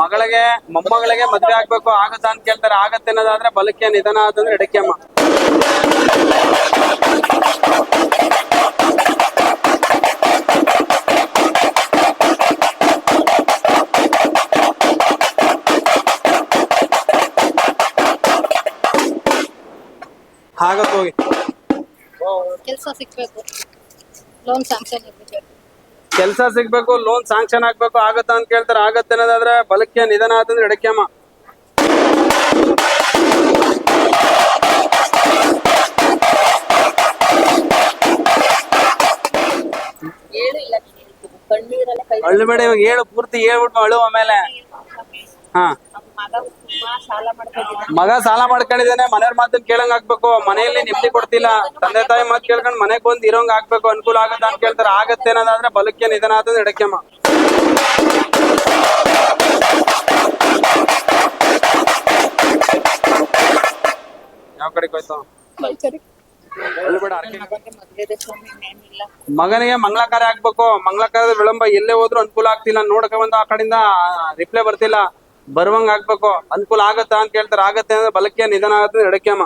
ಮಗಳಿಗೆ, ಮೊಮ್ಮಗಳಿಗೆ ಮದ್ವೆ ಆಗ್ಬೇಕು, ಆಗತ್ತಾ ಅಂತ ಕೇಳ್ತಾರೆ. ಆಗತ್ತೆ ಅನ್ನೋದಾದ್ರೆ ಬಲಕ್ಕೆ ನಿಧನ ಆದಂದ್ರೆ ಎಡಕ್ಕೆ ಅಮ್ಮ. ಆಗತ್ ಹೋಗಿ. ಕೆಲಸ ಸಿಕ್ಬೇಕು ಲೋನ್ ಸ್ಯಾಂಕ್ಷನ್ ಇರ್ಬೇಕು. ಕೆಲ್ಸ ಸಿಗ್ಬೇಕು ಲೋನ್ ಸಾಂಕ್ಷನ್ ಆಗ್ಬೇಕು ಆಗತ್ತಾ ಅಂತ ಕೇಳ್ತಾರೆ. ಆಗತ್ತೆ ಅನ್ನೋದಾದ್ರೆ ಬಲಕ್ಕೆ ನಿಧನ ಆದ್ರೆ ಎಡಕ್ಯಮ್ಮ ಅಳ್ಬೇಡ ಇವಾಗ ಹೇಳು ಪೂರ್ತಿ ಹೇಳ್ಬಿಟ್ಟು ಅಳು ಆಮೇಲೆ. ಹಾ. ಮಗ ಸಾಲ ಮಾಡ್ಕೊಂಡಿದ್ದಾನೆ. ಮನೆಯವ್ರ ಮಾತನ್ನ ಕೇಳಂಗ್ ಆಗ್ಬೇಕು ಮನೆಯಲ್ಲಿ ನೆಮ್ಮದಿ ಕೊಡ್ತಿಲ್ಲ. ತಂದೆ ತಾಯಿ ಮಾತು ಕೇಳ್ಕೊಂಡು ಮನೆಗ್ ಬಂದ್ ಇರೋಂಗ್ ಆಗ್ಬೇಕು ಅನುಕೂಲ ಆಗತ್ತ ಅಂತ ಕೇಳ್ತಾರೆ. ಆಗತ್ತೆ ಅನ್ನೋದಾದ್ರೆ ಬಲಕ್ಕೆ ನಿಧನ ಆದ್ರೆ ಎಡಕ್ಕೆಮ್ಮ ಯಾವ ಕಡೆ ಹೋಯ್ತು? ಮಗನಿಗೆ ಮಂಗಳ ಕಾರ್ಯ ಆಗ್ಬೇಕು. ಮಂಗಳ ಕಾರ್ಯದ ವಿಳಂಬ ಎಲ್ಲೇ ಹೋದ್ರು ಅನುಕೂಲ ಆಗ್ತಿಲ್ಲ. ನೋಡಕ ಬಂದ ಆ ಕಡೆಯಿಂದ ರಿಪ್ಲೈ ಬರ್ತಿಲ್ಲ. ಬರುವಂಗ ಆಗ್ಬೇಕು. ಅನುಕೂಲ ಆಗತ್ತಾ ಅಂತ ಕೇಳ್ತಾರೆ. ಆಗತ್ತೆ ಅಂದ್ರೆ ಬಲಕ್ಕೆ ನಿಧನ ಆಗತ್ತೆ ಎಡಕ್ಕೆ ಅಮ್ಮ.